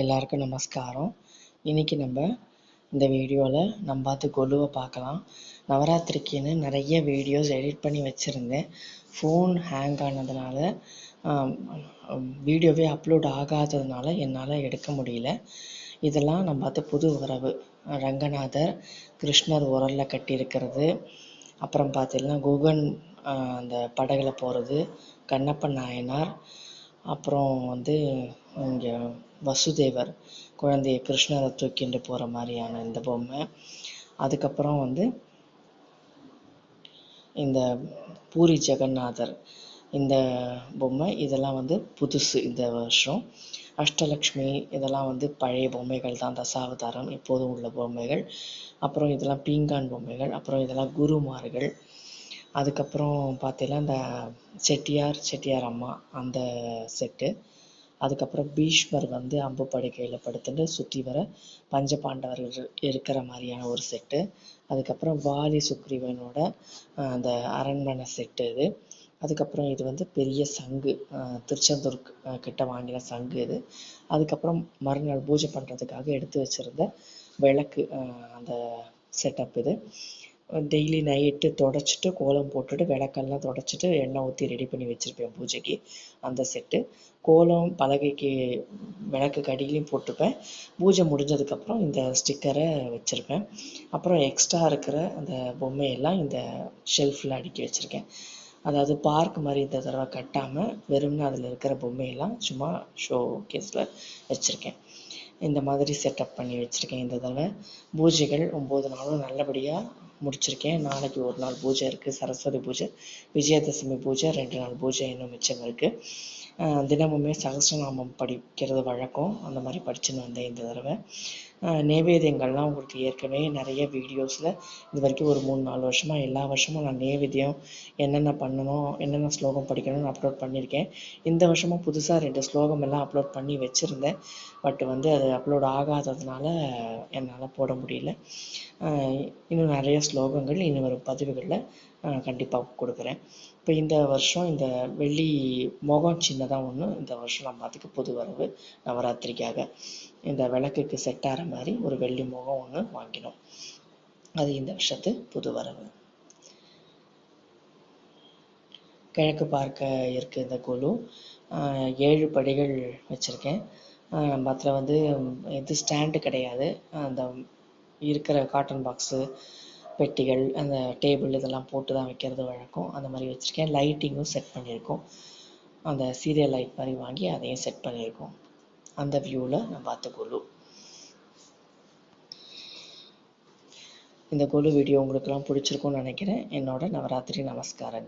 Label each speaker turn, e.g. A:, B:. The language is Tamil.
A: எல்லாருக்கும் நமஸ்காரம். இன்னைக்கு நம்ம இந்த வீடியோவில் நம்ம பார்த்து கொலுவை பார்க்கலாம். நவராத்திரிக்குன்னு நிறைய வீடியோஸ் எடிட் பண்ணி வச்சுருந்தேன். ஃபோன் ஹேங் ஆனதுனால வீடியோவே அப்லோட் ஆகாததுனால என்னால் எடுக்க முடியல. இதெல்லாம் நம்ம பார்த்து புது உறவு. ரங்கநாதர் கிருஷ்ணர் உரலில் கட்டியிருக்கிறது. அப்புறம் பார்த்தீங்கன்னா குகன் அந்த படகுல போகிறது கண்ணப்பன் நாயனார். அப்புறம் வந்து இங்கே வசுதேவர் குழந்தையை கிருஷ்ணரை தூக்கிட்டு போகிற மாதிரியான இந்த பொம்மை. அதுக்கப்புறம் வந்து இந்த பூரி ஜெகநாதர் இந்த பொம்மை இதெல்லாம் வந்து புதுசு இந்த வருஷம். அஷ்டலக்ஷ்மி இதெல்லாம் வந்து பழைய பொம்மைகள் தான் தசாவதாரம் எப்போதும் உள்ள பொம்மைகள். அப்புறம் இதெல்லாம் பீங்கான் பொம்மைகள் அப்புறம் இதெல்லாம் குருமார்கள். அதுக்கப்புறம் பார்த்தீங்கன்னா இந்த செட்டியார் செட்டியார் அம்மா அந்த செட்டு அதுக்கப்புறம் பீஷ்மர் வந்து அம்பு படுக்கையில் படுத்துட்டு சுற்றி வர பஞ்ச பாண்டவர்கள் இருக்கிற மாதிரியான ஒரு செட்டு அதுக்கப்புறம் வாலி சுக்ரீவனோட அந்த அரண்மனை செட்டு இது. அதுக்கப்புறம் இது வந்து பெரிய சங்கு திருச்செந்தூர் கிட்ட வாங்கின சங்கு இது. அதுக்கப்புறம் மறுநாள் பூஜை பண்ணுறதுக்காக எடுத்து வச்சிருந்த விளக்கு அந்த செட்டப் இது. டெய்லி நைட்டு தொடச்சிட்டு கோலம் போட்டுட்டு விளக்கெல்லாம் தொடச்சிட்டு எண்ணெய் ஊற்றி ரெடி பண்ணி வச்சுருப்பேன் பூஜைக்கு. அந்த செட்டு கோலம் பலகைக்கு விளக்குக்கு அடியிலையும் போட்டுப்பேன் பூஜை முடிஞ்சதுக்கப்புறம் இந்த ஸ்டிக்கரை வச்சுருப்பேன். அப்புறம் எக்ஸ்ட்ரா இருக்கிற அந்த பொம்மையெல்லாம் இந்த ஷெல்ஃபில் அடுக்கி வச்சுருக்கேன். அதாவது பார்க் மாதிரி இந்த தடவை கட்டாமல் வெறும்னு அதில் இருக்கிற பொம்மையெல்லாம் சும்மா ஷோ கேஸில் வச்சுருக்கேன். இந்த மாதிரி செட்டப் பண்ணி வச்சுருக்கேன் இந்த தடவை. பூஜைகள் ஒம்பது நாளும் நல்லபடியாக முடிச்சிருக்கேன். நாளைக்கு ஒரு நாள் பூஜை இருக்குது சரஸ்வதி பூஜை விஜயதசமி பூஜை ரெண்டு நாள் பூஜை இன்னும் மிச்சம் இருக்குது தினமுமே சகசிரநாமம் படிக்கிறது வழக்கம். அந்த மாதிரி படிச்சுன்னு வந்தேன் இந்த தடவை. நேவேத்தியங்கள்லாம் உங்களுக்கு ஏற்கனவே நிறைய வீடியோஸில் இது வரைக்கும் ஒரு மூணு நாலு வருஷமாக எல்லா வருஷமும் நான் நேவேதியம் என்னென்ன பண்ணணும் என்னென்ன ஸ்லோகம் படிக்கணும்னு அப்லோட் பண்ணியிருக்கேன். இந்த வருஷமும் புதுசாக ரெண்டு ஸ்லோகம் எல்லாம் அப்லோட் பண்ணி வச்சுருந்தேன். பட் வந்து அது அப்லோட் ஆகாததுனால என்னால் போட முடியல. இன்னும் நிறைய ஸ்லோகங்கள் இன்னும் வரும் பதிவுகளில் கண்டிப்பாக கொடுக்குறேன். இப்போ இந்த வருஷம் இந்த வெள்ளி முகம் சின்னதாக ஒன்று இந்த வருஷம் நம்ம அதுக்கு புது வரவு நவராத்திரிக்காக. இந்த விளக்குக்கு செட் ஆகிற மாதிரி ஒரு வெள்ளி முகம் ஒன்று வாங்கினோம். அது இந்த வருஷத்து புது வரவு. கிழக்கு பார்க்க இருக்குது இந்த குழு. ஏழு படிகள் வச்சுருக்கேன். மற்ற வந்து இது ஸ்டாண்டு கிடையாது. அந்த இருக்கிற காட்டன் பாக்ஸு பெட்டிகள் அந்த டேபிள் இதெல்லாம் போட்டு தான் வைக்கிறது வழக்கம். அந்த மாதிரி வச்சுருக்கேன். லைட்டிங்கும் செட் பண்ணியிருக்கோம். அந்த சீரியல் லைட் மாதிரி வாங்கி அதையும் செட் பண்ணியிருக்கோம். அந்த வியூவில் நான் பார்த்த குழு. இந்த குழு வீடியோ உங்களுக்கெல்லாம் பிடிச்சிருக்கும்னு நினைக்கிறேன். என்னோட நவராத்திரி நமஸ்காரங்கள்.